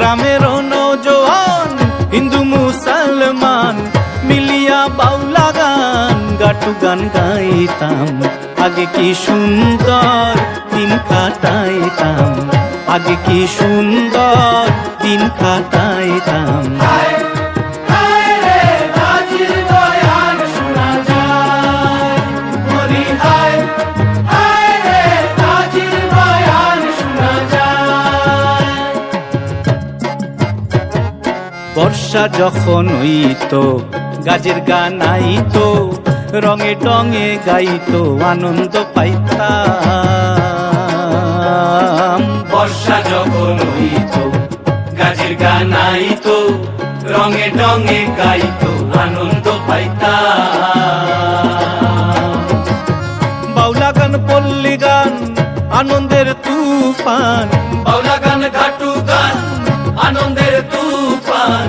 গ্রামের নজওয়ান হিন্দু, মুসলমান, মিলিয়া বাউলা গান, গাটু গান গাইতাম। আগে কি সুন্দর দিন কাটাইতাম। আগে কি সুন্দর দিন কাটাইতাম। বর্ষা যখন হইতো গাজের গান আইতো রঙে টঙে গাইতো আনন্দ পাইতাম। বর্ষা যখন হইতো গাজের গান আইতো রঙে টঙে গাইতো আনন্দ পাইতাম। বাউলা গান পল্লী গান আনন্দের তুফান। বাউলা গান ঘাটু গান আনন্দের তুফান।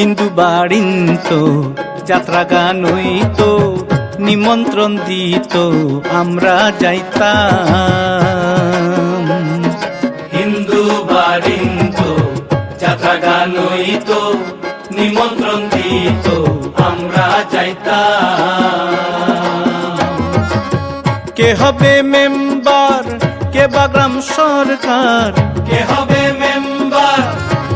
হিন্দু বাড়িন্ত যাত্রা গান হইতো নিমন্ত্রণ দিত আমরা যাইতাম। হিন্দু বাড়িন্ত যাত্রা গান হইতো নিমন্ত্রণ দিত আমরা যাইতাম। কে হবে মেম্বার, কে বাগ্রাম সরকার? কে হবে মেম্বার,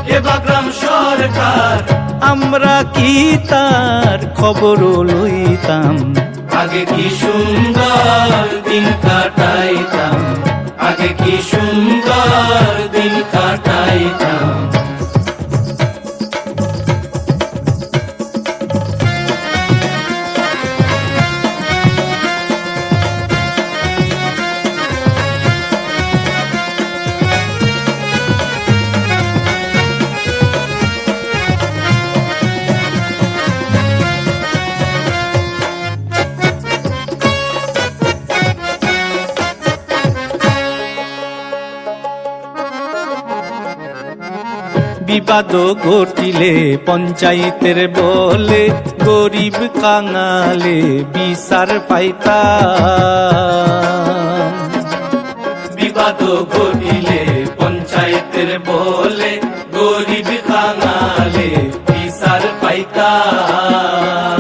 কে বাগ্রাম সরকার? আমরা কি তার খবরও লইতাম? আগে কি সুন্দর দিন কাটাইতাম? আগে কি সুন্দর দিন কাটাইতাম? বিবাদ ঘটিলে পঞ্চায়েতের বলে গরিব কাঙালে বিচার পাইতাম বিবাদ ঘটিলে পঞ্চায়েতের বলে গরিব কাঙালে বিচার পাইতাম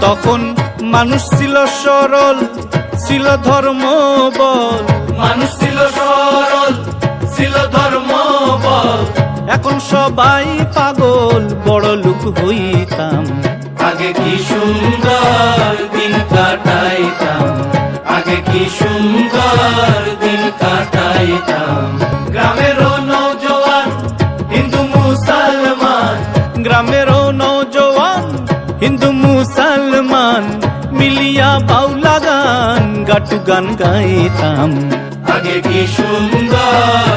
তখন মানুষ ছিল সরল, ছিল ধর্ম বল মানুষ ছিল সরল, ছিল ধর্ম বল এখন সবাই পাগল বড় লোক হইতাম। আগে কি সুন্দর দিন কাটাইতাম? আগে কি সুন্দর দিন কাটাইতাম? গ্রামেরও নৌজওয়ান হিন্দু মুসলমান। গ্রামেরও নৌজওয়ান হিন্দু মুসলমান মিলিয়া বাউলা গান গাটু গান গাইতাম। আগে কি সুন্দর